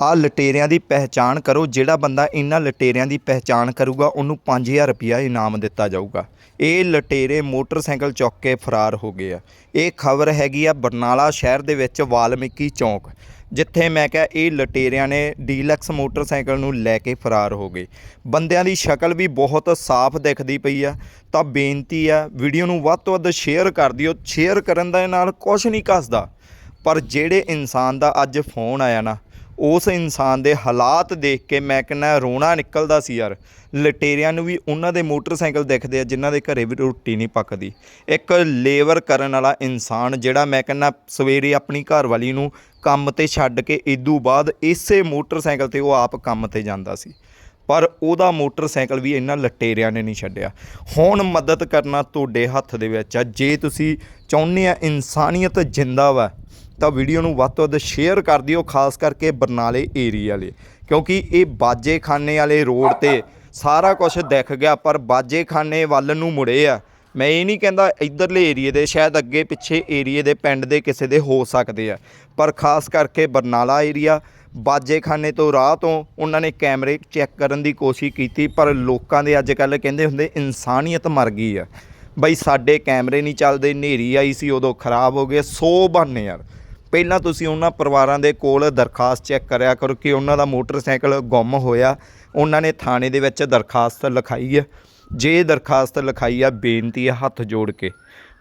ਆ ਲਟੇਰਿਆਂ ਦੀ ਪਹਿਚਾਣ ਕਰੋ, ਜਿਹੜਾ ਬੰਦਾ ਇਹਨਾਂ ਲਟੇਰਿਆਂ ਦੀ ਪਹਿਚਾਣ ਕਰੂਗਾ, ਉਹਨੂੰ 5000 ਰੁਪਇਆ ਇਨਾਮ ਦਿੱਤਾ ਜਾਊਗਾ। ਇਹ ਲਟੇਰੇ ਮੋਟਰਸਾਈਕਲ ਚੁੱਕ ਕੇ ਫਰਾਰ ਹੋ ਗਏ ਆ। ਇਹ ਖਬਰ ਹੈਗੀ ਆ ਬਰਨਾਲਾ ਸ਼ਹਿਰ ਦੇ ਵਿੱਚ ਵਾਲਮੀਕੀ ਚੌਂਕ, ਜਿੱਥੇ ਮੈਂ ਕਿਹਾ ਇਹ ਲਟੇਰਿਆਂ ਨੇ ਡੀਲਕਸ ਮੋਟਰਸਾਈਕਲ ਨੂੰ ਲੈ ਕੇ ਫਰਾਰ ਹੋ ਗਏ। ਬੰਦਿਆਂ ਦੀ ਸ਼ਕਲ ਵੀ ਬਹੁਤ ਸਾਫ਼ ਦਿਖਦੀ ਪਈ ਆ। ਤਾਂ ਬੇਨਤੀ ਆ, ਵੀਡੀਓ ਨੂੰ ਵੱਧ ਤੋਂ ਵੱਧ ਸ਼ੇਅਰ ਕਰ ਦਿਓ। ਸ਼ੇਅਰ ਕਰਨ ਦੇ ਨਾਲ ਕੁਝ ਨਹੀਂ ਕੱਸਦਾ ਪਰ ਜਿਹੜੇ ਇਨਸਾਨ ਦਾ ਅੱਜ ਫੋਨ ਆਇਆ ਨਾ ਉਸ ਇਨਸਾਨ ਦੇ ਹਾਲਾਤ ਦੇਖ ਕੇ ਮੈਂ ਕਹਿੰਦਾ ਰੋਣਾ ਨਿਕਲਦਾ ਸੀ ਯਾਰ। ਲਟੇਰਿਆਂ ਨੂੰ ਵੀ ਉਹਨਾਂ ਦੇ ਮੋਟਰਸਾਈਕਲ ਦਿਖਦੇ ਆ, ਜਿਨ੍ਹਾਂ ਦੇ ਘਰੇ ਵੀ ਰੋਟੀ ਨਹੀਂ ਪੱਕਦੀ। ਇੱਕ ਲੇਬਰ ਕਰਨ ਵਾਲਾ ਇਨਸਾਨ ਜਿਹੜਾ ਮੈਂ ਕਹਿੰਦਾ ਸਵੇਰੇ ਆਪਣੀ ਘਰਵਾਲੀ ਨੂੰ ਕੰਮ ਤੇ ਛੱਡ ਕੇ ਇਦੋਂ ਬਾਅਦ ਇਸੇ ਮੋਟਰਸਾਈਕਲ ਤੇ ਉਹ ਆਪ ਕੰਮ ਤੇ ਜਾਂਦਾ ਸੀ। ਪਰ ਉਹਦਾ ਮੋਟਰਸਾਈਕਲ ਵੀ ਇਹਨਾਂ ਲਟੇਰਿਆਂ ਨੇ ਨਹੀਂ ਛੱਡਿਆ। ਹੁਣ ਮਦਦ ਕਰਨਾ ਤੁਹਾਡੇ ਹੱਥ ਦੇ ਵਿੱਚ ਆ। ਜੇ ਤੁਸੀਂ ਚਾਹੁੰਦੇ ਆ ਇਨਸਾਨੀਅਤ ਜਿੰਦਾ ਵਾ ਤਾਂ ਵੀਡੀਓ ਨੂੰ ਵੱਧ ਤੋਂ ਵੱਧ ਸ਼ੇਅਰ ਕਰ ਦਿਓ ਖਾਸ ਕਰਕੇ ਬਰਨਾਲੇ ਏਰੀਆ ਵਾਲੇ। ਕਿਉਂਕਿ ਇਹ ਬਾਜੇਖਾਨੇ ਵਾਲੇ ਰੋਡ ਤੇ ਸਾਰਾ ਕੁਝ ਦਿਖ ਗਿਆ, ਪਰ ਬਾਜੇਖਾਨੇ ਵੱਲ ਨੂੰ ਮੁੜੇ ਆ। ਮੈਂ ਇਹ ਨਹੀਂ ਕਹਿੰਦਾ ਇਧਰਲੇ ਏਰੀਏ ਦੇ, ਸ਼ਾਇਦ ਅੱਗੇ ਪਿੱਛੇ ਏਰੀਏ ਦੇ ਪਿੰਡ ਦੇ ਕਿਸੇ ਦੇ ਹੋ ਸਕਦੇ ਆ। ਪਰ ਖਾਸ ਕਰਕੇ ਬਰਨਾਲਾ ਏਰੀਆ, ਬਾਜੇਖਾਨੇ ਤੋਂ ਰਾਹ ਤੋਂ ਉਹਨਾਂ ਨੇ ਕੈਮਰੇ ਚੈੱਕ ਕਰਨ ਦੀ ਕੋਸ਼ਿਸ਼ ਕੀਤੀ, ਪਰ ਲੋਕਾਂ ਦੇ ਅੱਜ ਕੱਲ੍ਹ ਕਹਿੰਦੇ ਹੁੰਦੇ ਇਨਸਾਨੀਅਤ ਮਰ ਗਈ ਆ। ਬਈ ਸਾਡੇ ਕੈਮਰੇ ਨਹੀਂ ਚੱਲਦੇ, ਹਨੇਰੀ ਆਈ ਸੀ ਉਦੋਂ ਖਰਾਬ ਹੋ ਗਏ, ਸੋ ਬਹਾਨੇ ਯਾਰ। ਪਹਿਲਾਂ ਤੁਸੀਂ ਉਹਨਾਂ ਪਰਿਵਾਰਾਂ ਦੇ ਕੋਲ ਦਰਖਾਸਤ ਚੈੱਕ ਕਰਿਆ ਕਰੋ ਕਿ ਉਹਨਾਂ ਦਾ ਮੋਟਰਸਾਈਕਲ ਗੁੰਮ ਹੋਇਆ। ਉਹਨਾਂ ਨੇ ਥਾਣੇ ਦੇ ਵਿੱਚ ਦਰਖਾਸਤ ਲਿਖਾਈ ਹੈ। ਜੇ ਦਰਖਾਸਤ ਲਿਖਾਈ ਆ, ਬੇਨਤੀ ਆ ਹੱਥ ਜੋੜ ਕੇ।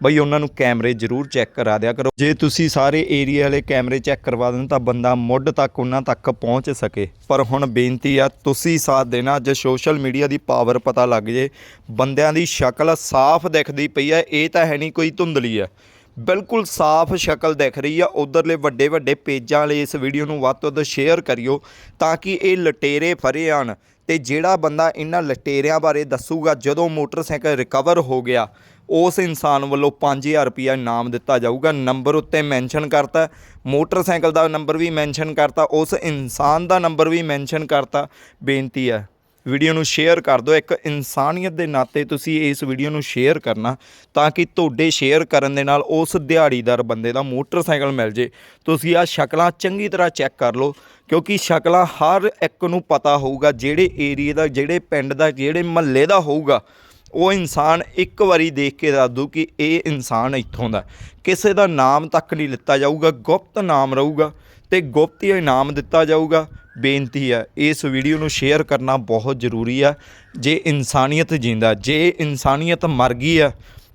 ਬਈ ਉਹਨਾਂ ਨੂੰ ਕੈਮਰੇ ਜ਼ਰੂਰ ਚੈੱਕ ਕਰਾ ਦਿਆ ਕਰੋ। ਜੇ ਤੁਸੀਂ ਸਾਰੇ ਏਰੀਆ ਵਾਲੇ ਕੈਮਰੇ ਚੈੱਕ ਕਰਵਾ ਦੇਣ ਤਾਂ ਬੰਦਾ ਮੁੱਢ ਤੱਕ ਉਹਨਾਂ ਤੱਕ ਪਹੁੰਚ ਸਕੇ। ਪਰ ਹੁਣ ਬੇਨਤੀ ਆ, ਤੁਸੀਂ ਸਾਥ ਦੇਣਾ, ਜੇ ਸੋਸ਼ਲ ਮੀਡੀਆ ਦੀ ਪਾਵਰ ਪਤਾ ਲੱਗ ਜੇ, ਬੰਦਿਆਂ ਦੀ ਸ਼ਕਲ ਸਾਫ਼ ਦਿਖਦੀ ਪਈ ਹੈ ਇਹ ਤਾਂ ਹੈ ਨਹੀਂ ਕੋਈ ਧੁੰਦਲੀ ਹੈ ਬਿਲਕੁਲ ਸਾਫ਼ ਸ਼ਕਲ ਦਿਖ ਰਹੀ ਆ। ਉਧਰਲੇ ਵੱਡੇ ਵੱਡੇ ਪੇਜਾਂ ਲਈ ਇਸ ਵੀਡੀਓ ਨੂੰ ਵੱਧ ਤੋਂ ਵੱਧ ਸ਼ੇਅਰ ਕਰਿਓ ਤਾਂ ਕਿ ਇਹ ਲਟੇਰੇ ਫਰੇ ਆਣ ਤੇ ਜਿਹੜਾ ਬੰਦਾ ਇਹਨਾਂ ਲਟੇਰਿਆਂ ਬਾਰੇ ਦੱਸੂਗਾ, ਜਦੋਂ ਮੋਟਰਸਾਈਕਲ ਰਿਕਵਰ ਹੋ ਗਿਆ, ਉਸ ਇਨਸਾਨ ਵੱਲੋਂ 5000 ਰੁਪਇਆ ਇਨਾਮ ਦਿੱਤਾ ਜਾਊਗਾ। ਨੰਬਰ ਉੱਤੇ ਮੈਂਸ਼ਨ ਕਰਤਾ, ਮੋਟਰਸਾਈਕਲ ਦਾ ਨੰਬਰ ਵੀ ਮੈਂਸ਼ਨ ਕਰਤਾ, ਉਸ ਇਨਸਾਨ ਦਾ ਨੰਬਰ ਵੀ ਮੈਂਸ਼ਨ ਕਰਤਾ। ਬੇਨਤੀ ਹੈ। ਵੀਡੀਓ ਨੂੰ ਸ਼ੇਅਰ ਕਰ ਦਿਓ। ਇੱਕ ਇਨਸਾਨੀਅਤ ਦੇ ਨਾਤੇ ਤੁਸੀਂ ਇਸ ਵੀਡੀਓ ਨੂੰ ਸ਼ੇਅਰ ਕਰਨਾ ਤਾਂ ਕਿ ਤੁਹਾਡੇ ਸ਼ੇਅਰ ਕਰਨ ਦੇ ਨਾਲ ਉਸ ਦਿਹਾੜੀਦਾਰ ਬੰਦੇ ਦਾ ਮੋਟਰਸਾਈਕਲ ਮਿਲ ਜੇ। ਤੁਸੀਂ ਆ ਸ਼ਕਲਾਂ ਚੰਗੀ ਤਰ੍ਹਾਂ ਚੈੱਕ ਕਰ ਲਓ, ਕਿਉਂਕਿ ਸ਼ਕਲਾਂ ਹਰ ਇੱਕ ਨੂੰ ਪਤਾ ਹੋਊਗਾ, ਜਿਹੜੇ ਏਰੀਆ ਦਾ, ਜਿਹੜੇ ਪਿੰਡ ਦਾ, ਜਿਹੜੇ ਮਹੱਲੇ ਦਾ ਹੋਊਗਾ। ਉਹ ਇਨਸਾਨ ਇੱਕ ਵਾਰੀ ਦੇਖ ਕੇ ਦੱਸ ਦੂ ਕਿ ਇਹ ਇਨਸਾਨ ਇੱਥੋਂ ਦਾ ਕਿਸੇ ਦਾ ਨਾਮ ਤੱਕ ਨਹੀਂ ਲਿੱਤਾ ਜਾਊਗਾ, ਗੁਪਤ ਨਾਮ ਰਹੂਗਾ। ਤੇ ਗੁਪਤ ਇਨਾਮ ਦਿੱਤਾ ਜਾਊਗਾ। ਬੇਨਤੀ ਹੈ, ਇਸ ਵੀਡੀਓ ਨੂੰ ਸ਼ੇਅਰ ਕਰਨਾ ਬਹੁਤ ਜ਼ਰੂਰੀ ਆ। ਜੇ ਇਨਸਾਨੀਅਤ ਜਿੰਦਾ, ਜੇ ਇਨਸਾਨੀਅਤ ਮਰ ਗਈ ਆ,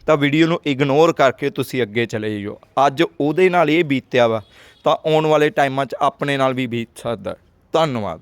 ਤਾਂ ਵੀਡੀਓ ਨੂੰ ਇਗਨੋਰ ਕਰਕੇ ਤੁਸੀਂ ਅੱਗੇ ਚਲੇ ਜਾਓ ਅੱਜ ਉਹਦੇ ਨਾਲ ਇਹ ਬੀਤਿਆ ਵਾ, ਤਾਂ ਆਉਣ ਵਾਲੇ ਟਾਈਮਾਂ 'ਚ ਆਪਣੇ ਨਾਲ ਵੀ ਬੀਤ ਸਕਦਾ। ਧੰਨਵਾਦ।